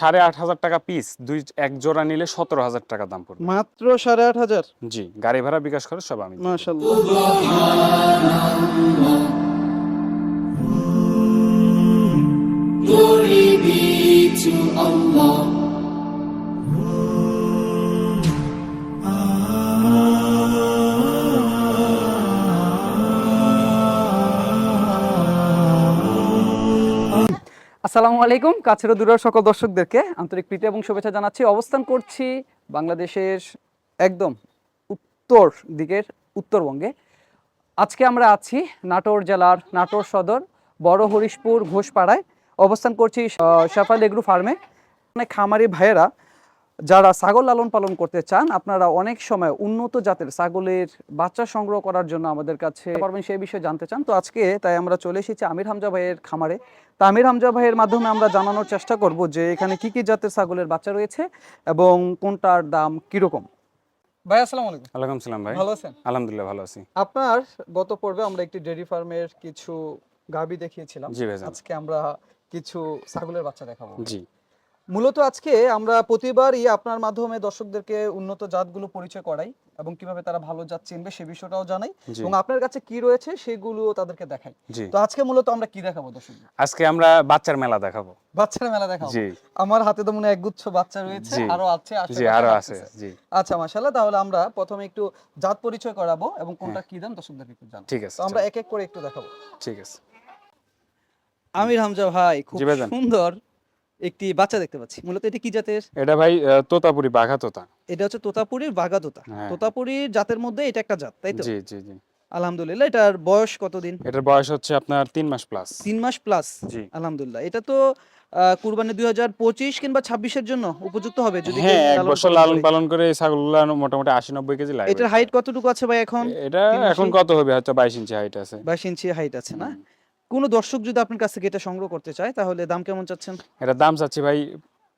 সাড়ে আট হাজার টাকা পিস দুই এক জোড়া নিলে সতেরো হাজার টাকা দাম পড়বে। মাত্র সাড়ে আট হাজার? জি গাড়ি ভাড়া বিকাশ খরচ সব আমি দিব। মাশাল্লাহ আসসালামু আলাইকুম। কাছের দূরের সকল দর্শকদেরকে আন্তরিক প্রীতি এবং শুভেচ্ছা জানাচ্ছি। অবস্থান করছি বাংলাদেশের একদম উত্তর দিকের উত্তরবঙ্গে। আজকে আমরা আছি নাটোর জেলার নাটোর সদর, বড় হরিশপুর ঘোষপাড়ায়। অবস্থান করছি সাফাল এগ্রু ফার্মে। মানে খামারি ভাইয়েরা যারা ছাগল লালন পালন করতে চান আপনারা অনেক সময় উন্নত জাতের ছাগলের বাচ্চা সংগ্রহ করার জন্য আমাদের কাছে পারবেন সেই বিষয়ে জানতে চান। তো আজকে তাই আমরা চলে এসেছি আমির হামজা ভাইয়ের খামারে। তো আমির হামজা ভাইয়ের মাধ্যমে আমরা জানানোর চেষ্টা করব যে এখানে কি কি জাতের ছাগলের বাচ্চা রয়েছে এবং কোনটার দাম কীরকম। ভাই আসসালামু আলাইকুম। ওয়ালাইকুম সালাম ভাই। ভালো আছেন? আলহামদুলিল্লাহ ভালো আছি। আপনার গত পর্বে আমরা একটি ডেয়ারি ফার্মের কিছু গাবি দেখিয়েছিলাম। আজকে আমরা কিছু ছাগলের বাচ্চা দেখাবো। জি। মূলত আজকে আমরা প্রতিবারই আপনার মাধ্যমে দর্শকদেরকে উন্নত জাতগুলো পরিচয় করাই এবং কীভাবে তারা ভালো জাত চিনবে সে বিষয়টাও জানাই এবং আপনার কাছে কি রয়েছে সেগুলো তাদেরকে দেখাই। তো আজকে মূলত আমরা কি দেখাবো দর্শক? আজকে আমরা বাচ্চার মেলা দেখাবো। বাচ্চার মেলা দেখাবো। আমার হাতে তো মনে হয় একগুচ্ছ বাচ্চা রয়েছে আরও আছে জি আরও আছে জি। আচ্ছা মাশাআল্লাহ তাহলে আমরা প্রথমে একটু জাত পরিচয় করাবো এবং কোনটা কি দাম দর্শকদেরকে একটু জানাব। ঠিক আছে তো আমরা এক এক করে একটু দেখাবো। ঠিক আছে। আমির হামজা ভাই খুব সুন্দর একটি বাচ্চা দেখতে পাচ্ছি। মূলত এটা কি জাতের? এটা ভাই তোতাপুরি বাঘা তোতা এটা হচ্ছে তোতাপুরির বাঘা তোতা হ্যাঁ। তোতাপুরির জাতের মধ্যে এটা একটা জাত তাই তো? জি জি জি। আলহামদুলিল্লাহ এটার বয়স কতদিন? এটার বয়স হচ্ছে আপনার তিন মাস প্লাস তিন মাস প্লাস জি। আলহামদুলিল্লাহ। এটা তো কুরবানি দুই হাজার পঁচিশ কিংবা ছাব্বিশের জন্য উপযুক্ত হবে যদি হ্যাঁ এক বছর লালন পালন করে এই ছাগলগুলো মোটামুটি আশি নব্বই কেজি লাগে এটার হাইট কতটুকু আছে ভাই এখন? এটা এখন কত হবে? হয়তো বাইশ ইঞ্চি হাইট আছে। বাইশ ইঞ্চি হাইট আছে না। কোনো দর্শক যদি আপনার কাছ থেকে এটা সংগ্রহ করতে চায় তাহলে দাম কেমন চাচ্ছেন? এটা দাম চাচ্ছি ভাই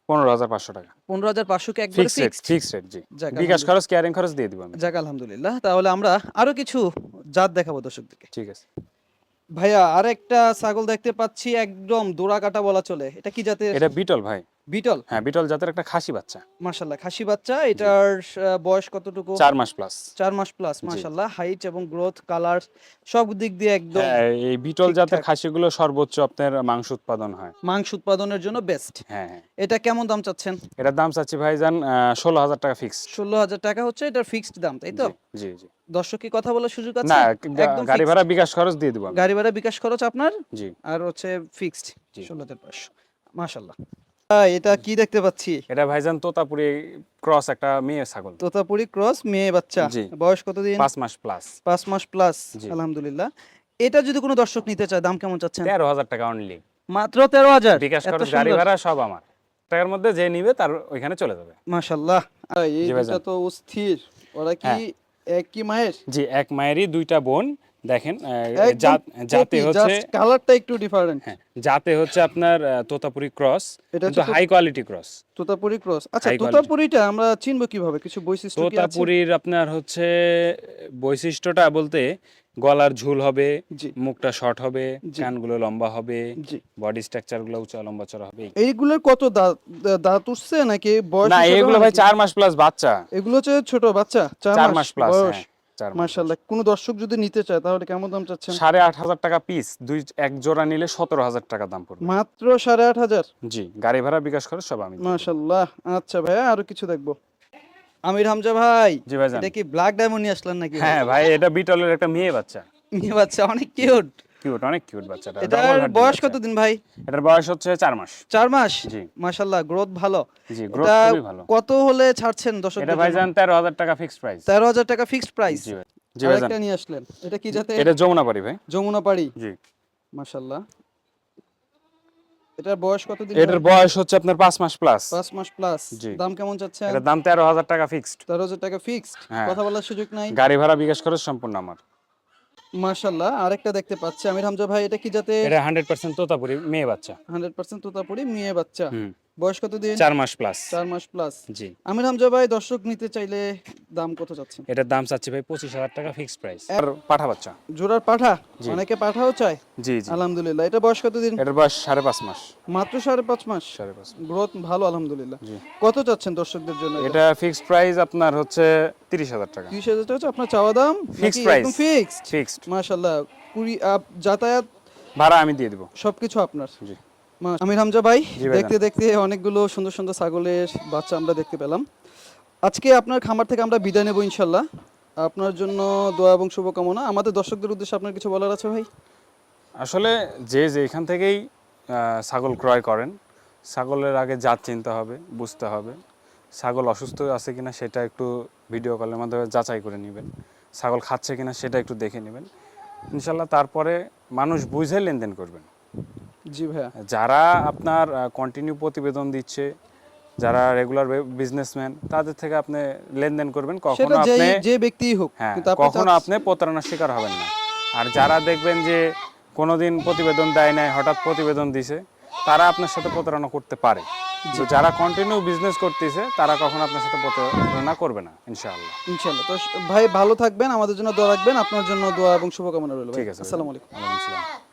পনেরো হাজার পাঁচশো টাকা। পনেরো হাজার পাঁচশো কে একবার ফিক্স রেট জি। বিকাশ খরচ কেয়ারিং খরচ দিয়ে দিব আমি। যাক আলহামদুলিল্লাহ। তাহলে আমরা আরও কিছু জাত দেখাবো দর্শকদেরকে। ঠিক আছে। ভাইয়া আর একটা ছাগল দেখতে পাচ্ছি একদম দোড়া কাটা বলা চলে। এটা কি জাতের? এটা বিটল ভাই। বিটল? হ্যাঁ বিটল জাতের একটা খাসি বাচ্চা। মাশাল্লাহ খাসি বাচ্চা। এটার বয়স কতটুকু? চার মাস প্লাস চার মাস প্লাস মাশাল্লাহ হাইট এবং গ্রোথ কালার সব দিক দিয়ে একদম হ্যাঁ এই বিটল জাতের খাসিগুলো সর্বোচ্চ আপনার মাংস উৎপাদন হয়। মাংস উৎপাদনের জন্য বেস্ট হ্যাঁ হ্যাঁ। এটা কেমন দাম চাচ্ছেন? এটার দাম চাচ্ছি ভাই যান ষোলো হাজার টাকা ফিক্স ষোলো হাজার টাকা হচ্ছে এটার ফিক্সড দাম তাই তো? জি জি দর্শক কি কথা বলার সুযোগ আছে? না একদম গাড়ি ভাড়া বিকাশ খরচ দিয়ে দিব গাড়ি ভাড়া বিকাশ খরচ আপনার জি। আর হচ্ছে ফিক্সড জি। ষোলো হাজার পাঁচশো। মাশাল্লাহ এটা কি দেখতে পাচ্ছি? এটা ভাইজান তোতাপুরি ক্রস একটা মেয়ে ছাগল। তোতাপুরি ক্রস মেয়ে বাচ্চা। বয়স কতদিন? পাঁচ মাস প্লাস পাঁচ মাস প্লাস আলহামদুলিল্লাহ। এটা যদি কোনো দর্শক নিতে চায় দাম কেমন চাচ্ছেন? তেরো হাজার টাকা অনলি মাত্র তেরো হাজার। বিকাশ খরচ গাড়ি ভাড়া সব আমার। টাকার মধ্যে যে নিবে তার ওইখানে চলে যাবে। মাশাল্লাহ এই তো অস্থির। ওরা কি হ্যাঁ। একই মায়ের? জি এক মায়েরই দুইটা বোন। দেখেন জাতে হচ্ছে কালারটা একটু ডিফারেন্ট হ্যাঁ জাতে হচ্ছে আপনার তোতাপুরি ক্রস এটা কিন্তু high quality cross Totapuri cross আচ্ছা তোতাপুরিটা আমরা চিনবো কীভাবে? কিছু বৈশিষ্ট্য কি আছে? তোতাপুরির আপনার হচ্ছে বৈশিষ্ট্যটা বলতে গলার ঝুল হবে মুখটা শর্ট হবে। কানগুলো লম্বা হবে বডি স্ট্রাকচারগুলো উঁচা লম্বা চড়া হবে। এইগুলোর কত দাঁত দাঁত উঠছে নাকি বয়স না এগুলো ভাই নাকি? চার মাস প্লাস বাচ্চা। এগুলো হচ্ছে ছোট বাচ্চা চার মাস প্লাস মাশাআল্লাহ কোন দর্শক যদি নিতে চায় তাহলে কেমন দাম চাচ্ছেন? সাড়ে আট হাজার টাকা পিস দুই এক জোড়া নিলে সতেরো হাজার টাকা দাম পড়বে। মাত্র সাড়ে আট হাজার? জি গাড়ি ভাড়া বিকাশ খরচ সব আমি মাশাল্লাহ আচ্ছা ভাইয়া আরও কিছু দেখব। আমির হামজা ভাই জি ভাই এটা কি ব্ল্যাক ডায়মন্ড নিয়ে আসলেন নাকি? হ্যাঁ ভাই এটা বিটলের একটা মেয়ে বাচ্চা। মেয়ে বাচ্চা অনেক কিউট কিউট অনেক কিউট বাচ্চাটা। এটার বয়স কতদিন ভাই? এটার বয়স হচ্ছে মাস। মাস? জি। গ্রোথ ভালো। জি গ্রোথ খুবই ভালো। কত হলে ছাড়ছেন দর্শক এটা ভাইজান তেরো হাজার টাকা ফিক্সড প্রাইস তেরো হাজার টাকা ফিক্সড প্রাইস জি ভাই। জি ভাইজান। নিয়ে আসলেন। এটা কি এটা যমুনা পারি ভাই। যমুনা পাড়ি। জি। এটার বয়স কতদিন এটার বয়স হচ্ছে আপনার পাঁচ মাস প্লাস পাঁচ মাস প্লাস দাম কেমন চাচ্ছেন? এটার দাম তেরো হাজার টাকা ফিক্সড তেরো হাজার টাকা ফিক্সড হ্যাঁ। কথা বলার সুযোগ নাই। গাড়ি ভাড়া বিকাশ খরচ সম্পূর্ণ আমার। মাশাল্লাহ আরেকটা দেখতে পাচ্ছি। আমির হামজা ভাই এটা কি যাতে এটা হান্ড্রেড পার্সেন্ট তোতাপুরি মেয়ে বাচ্চা। হান্ড্রেড পার্সেন্ট তোতাপুরি মেয়ে বাচ্চা। হুম। বয়স কত দিন? চার মাস প্লাস চার মাস প্লাস জি। আমির হামজা ভাই দর্শক নিতে চাইলে দাম কত চাচ্ছেন? এটার দাম চাচ্ছি ভাই পঁচিশ হাজার টাকা ফিক্সড প্রাইস আর পাঠা বাচ্চা। জোড়ার পাঠা? অনেকে পাঠাও চায়? জি জি। আলহামদুলিল্লাহ। এটা বয়স কত দিন? এটার বয়স সাড়ে পাঁচ মাস। মাত্র সাড়ে পাঁচ মাস? সাড়ে পাঁচ। গ্রোথ ভালো আলহামদুলিল্লাহ। জি। কত চাচ্ছেন দর্শকদের জন্য এটা? ফিক্সড প্রাইস আপনার হচ্ছে তিরিশ হাজার টাকা। তিরিশ হাজার টাকা হচ্ছে আপনার চাওয়া দাম? Fixed price। ফিক্সড ফিক্সড মাশাল্লাহ কুড়ি আপ যাতায়াত? ভাড়া আমি দিয়ে দিব। সবকিছু আপনার। জি। আমির হামজা ভাই দেখতে দেখতে অনেকগুলো সুন্দর সুন্দর ছাগলের বাচ্চা আমরা দেখতে পেলাম। আজকে আপনার খামার থেকে আমরা বিদায় নেব ইনশাল্লাহ আপনার জন্য দোয়া এবং শুভকামনা। আমাদের দর্শকদের উদ্দেশ্যে আপনার কিছু বলার আছে ভাই? আসলে যে যে এখান থেকেই ছাগল ক্রয় করেন ছাগলের আগে জাত চিনতে হবে বুঝতে হবে। ছাগল অসুস্থ আছে কিনা সেটা একটু ভিডিও কলের মাধ্যমে যাচাই করে নেবেন। ছাগল খাচ্ছে কিনা সেটা একটু দেখে নেবেন। ইনশাল্লাহ তারপরে মানুষ বুঝে লেনদেন করবেন। জি ভাইয়া। যারা আপনার কন্টিনিউ প্রতিবেদন দিচ্ছে যারা রেগুলার বিজনেসম্যান তাদের থেকে আপনি লেনদেন করবেন কখনো আপনি যে ব্যক্তিই হোক হ্যাঁ কখনো আপনি প্রতারণার শিকার হবেন না। আর যারা দেখবেন যে কোনোদিন প্রতিবেদন দেয় নাই হঠাৎ প্রতিবেদন দিছে তারা আপনার সাথে প্রতারণা করতে পারে। তো যারা কন্টিনিউ বিজনেস করতেছে তারা কখনো আপনার সাথে প্রতারণা করবে না ইনশাআল্লাহ। ইনশাল্লাহ তো ভাই ভালো থাকবেন আমাদের জন্য দোয়া রাখবেন আপনার জন্য দোয়া এবং শুভকামনা রইল ঠিক আছে আসসালামু আলাইকুম। ওয়ালাইকুম আসসালাম।